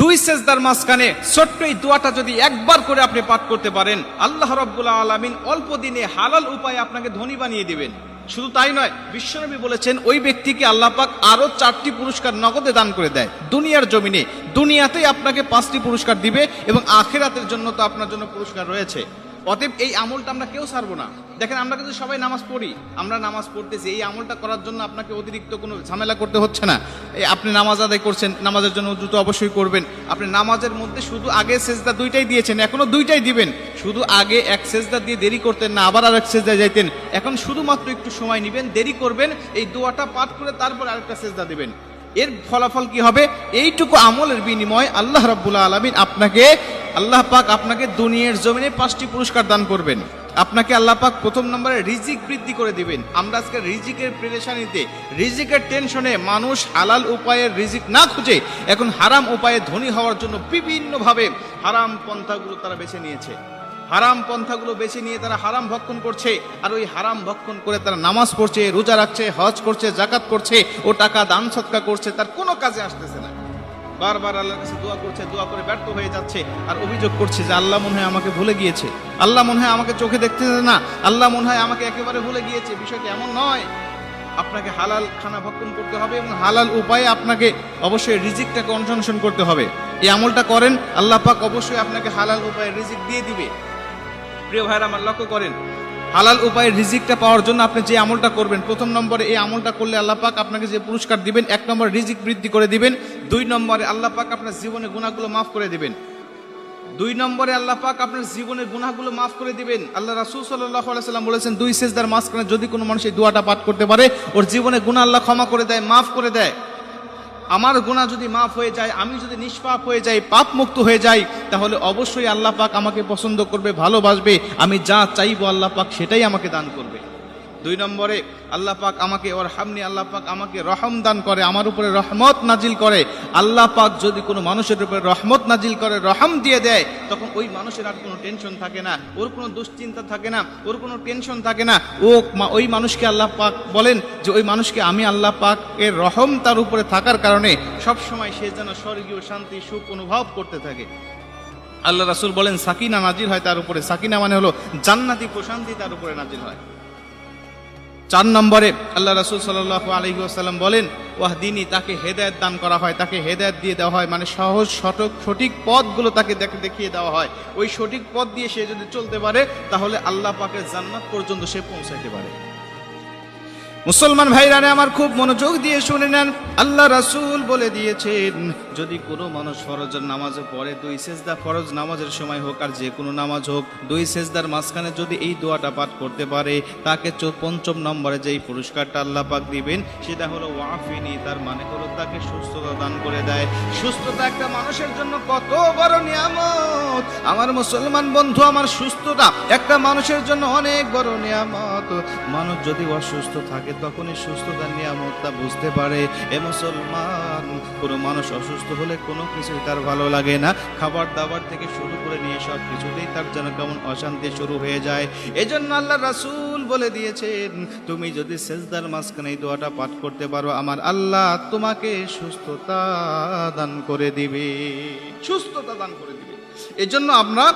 দুই সেজদার মাঝখানে ছোট্ট এই দোয়াটা যদি একবার করে আপনি পাঠ করতে পারেন, আল্লাহ রব্বুল্লা আলমিন অল্প দিনে হালাল উপায়ে আপনাকে ধনী বানিয়ে দিবেন। শুধু তাই নয়, বিশ্বনবী বলেছেন, ওই ব্যক্তিকে আল্লাহ পাক আরও চারটি পুরস্কার নগদে দান করে দেয়। দুনিয়ার জমিনে, দুনিয়াতেই আপনাকে পাঁচটি পুরস্কার দিবে এবং আখেরাতের জন্য তো আপনার জন্য পুরস্কার রয়েছে। অতএব এই আমলটা আমরা কেউ ছাড়বো না। দেখেন, আমরা কিন্তু সবাই নামাজ পড়ি। আমরা নামাজ পড়তেছি। এই আমলটা করার জন্য আপনাকে অতিরিক্ত কোনো ঝামেলা করতে হচ্ছে না। আপনি নামাজ আদায় করছেন, নামাজের জন্য দ্রুত অবশ্যই করবেন। আপনি নামাজের মধ্যে শুধু আগে সেজদা দুইটাই দিয়েছেন এখনও দুইটাই দিবেন। শুধু আগে এক সেজদা দিয়ে দেরি করতেন না, আবার আরেক সেজদায় যাইতেন। এখন শুধুমাত্র একটু সময় নেবেন, দেরি করবেন, এই দোয়াটা পাঠ করে তারপর আরেকটা সেজদা দেবেন। এর ফলাফল কি হবে? এইটুকু আমলের বিনিময় আল্লাহ রাব্বুল্লাহ আলমিন আপনাকে আল্লাহ পাক আপনাকে দুনিয়ার জমিনে পাঁচটি পুরস্কার দান করবেন। আপনাকে আল্লাহ পাক প্রথম নম্বরে রিজিক বৃদ্ধি করে দিবেন। আমরা আজকে রিজিকের প্রেরেশানিতে রিজিকের টেনশনে মানুষ হালাল উপায়ের রিজিক না খুঁজে, এখন হারাম উপায়ে ধনী হওয়ার জন্য বিভিন্নভাবে হারাম পন্থাগুলো তারা বেছে নিয়েছে। হারাম পন্থাগুলো বেছে নিয়ে তারা হারাম ভক্ষণ করছে, আর ওই হারাম ভক্ষণ করে তারা নামাজ পড়ছে, রোজা রাখছে, হজ করছে জাকাত করছে, ও টাকা দান সৎকা করছে, তার কোনো কাজে আসতেছে না। বারবার আল্লাহর কাছে দোয়া করছে, দোয়া করে ব্যর্থ হয়ে যাচ্ছে আর অভিযোগ করছে যে আল্লাহ মনে হয় আমাকে ভুলে গিয়েছে। আল্লাহ মনে হয় আমাকে চোখে দেখতেছে না। আল্লাহ মনে হয় আমাকে একেবারে ভুলে গিয়েছে। বিষয়টি এমন নয়। আপনাকে হালাল খানা ভক্ষণ করতে হবে এবং হালাল উপায়ে আপনাকে অবশ্যই রিজিকটাকে অনুসন্ধান করতে হবে। এই আমলটা করেন, আল্লাহ পাক অবশ্যই আপনাকে হালাল উপায়ে রিজিক দিয়ে দিবে। প্রিয় ভাইরা আমার লক্ষ্য করেন, হালাল উপায়ে রিজিকটা পাওয়ার জন্য আপনি যে আমলটা করবেন, প্রথম নম্বরে এই আমলটা করলে আল্লাহ পাক আপনাকে যে পুরস্কার দিবেন, এক নম্বর রিজিক বৃদ্ধি করে দিবেন। দুই নম্বরে আল্লাহ পাক আপনার জীবনে গুণাগুলো মাফ করে দিবেন। দুই নম্বরে আল্লাহ পাক আপনার জীবনের গুনাহগুলো মাফ করে দিবেন। আল্লাহ রাসূল আলাইহি সাল্লাম বলেছেন, দুই সেজদার মাঝখানে যদি কোনো মানুষ এই দোয়াটা পাঠ করতে পারে, ওর জীবনে গুনাহ আল্লাহ ক্ষমা করে দেয়, মাফ করে দেয়। আমার গুনাহ যদি মাফ হয়ে যায়, আমি যদি নিষ্পাপ হয়ে যাই পাপ মুক্ত হয়ে যাই, তাহলে অবশ্যই আল্লাহ পাক আমাকে পছন্দ করবে, ভালোবাসবে। আমি যা চাইব আল্লাহ পাক সেটাই আমাকে দান করবে। দুই নম্বরে, আল্লাহ পাক আমাকে ওর হামনি আল্লাহ পাক আমাকে রহম দান করে, আমার উপরে রহমত নাজিল করে। আল্লাহ পাক যদি কোনো মানুষের উপরে রহমত নাজিল করে, রহম দিয়ে দেয়, তখন ওই মানুষের আর কোনো টেনশন থাকে না, ওর কোনো দুশ্চিন্তা থাকে না, ওর কোনো টেনশন থাকে না। ও ওই মানুষকে আল্লাহ পাক বলেন যে, ওই মানুষকে আমি আল্লাহ পাক এর রহম তার উপরে থাকার কারণে সব সময় সে যেন স্বর্গীয় শান্তি, সুখ অনুভব করতে থাকে। আল্লাহ রাসুল বলেন, সাকিনা নাজির হয় তার উপরে। সাকিনা মানে হলো জান্নাতি প্রশান্তি তার উপরে নাজির হয়। চার নম্বরে আল্লাহ রাসুল সাল্লাহ আলহি আসাল্লাম বলেন, ওয়াহদিনী, তাকে হেদায়ত দান করা হয়। তাকে হেদায়ত দিয়ে দেওয়া হয় মানে সহজ, সঠিক সঠিক পথগুলো তাকে দেখ- দেখিয়ে দেওয়া হয়। ওই সঠিক পথ দিয়ে সে যদি চলতে পারে, তাহলে আল্লাহ পাকের জান্নাত পর্যন্ত সে পৌঁছাইতে পারে। মুসলমান ভাইরানে, আমার খুব মনোযোগ দিয়ে শুনে নেন। আল্লাহ রাসূল বলে দিয়েছেন যদি কোনো মানুষ ফরজের নামাজে পড়ে, দুই সেজদা ফরজ নামাজের সময় হোক আর যে কোনো নামাজ হোক, দুই সেজদার মাঝখানে যদি এই দোয়াটা পাঠ করতে পারে, তাকে পঞ্চম নম্বরে যেই পুরস্কারটা আল্লাহ পাক দিবেন, সেটা হলো ওয়াফিনি। তার মানে হলো তাকে সুস্থতা দান করে দেয়। সুস্থতা একটা মানুষের জন্য কত বড় নিয়ামত। আমার মুসলমান বন্ধু, আমার সুস্থতা একটা মানুষের জন্য অনেক বড় নিয়ামত। মানুষ যদি অসুস্থ থাকে, তখনই সুস্থতার নিয়ামতটা বুঝতে পারে। এ মুসলমান কোনো মানুষ অসুস্থ হলে কোনো কিছুই তার ভালো লাগে না। খাবার দাবার থেকে শুরু করে নিয়ে সব কিছুতেই তার যেন কেমন অশান্তি শুরু হয়ে যায়। এজন্য আল্লাহ রাসূল বলে দিয়েছেন, তুমি যদি সেজদার মাঝখানে এই দোয়াটা পাঠ করতে পারো, আমার আল্লাহ তোমাকে সুস্থতা দান করে দিবে। সুস্থতা দান করে দিবে। এজন্য আমরা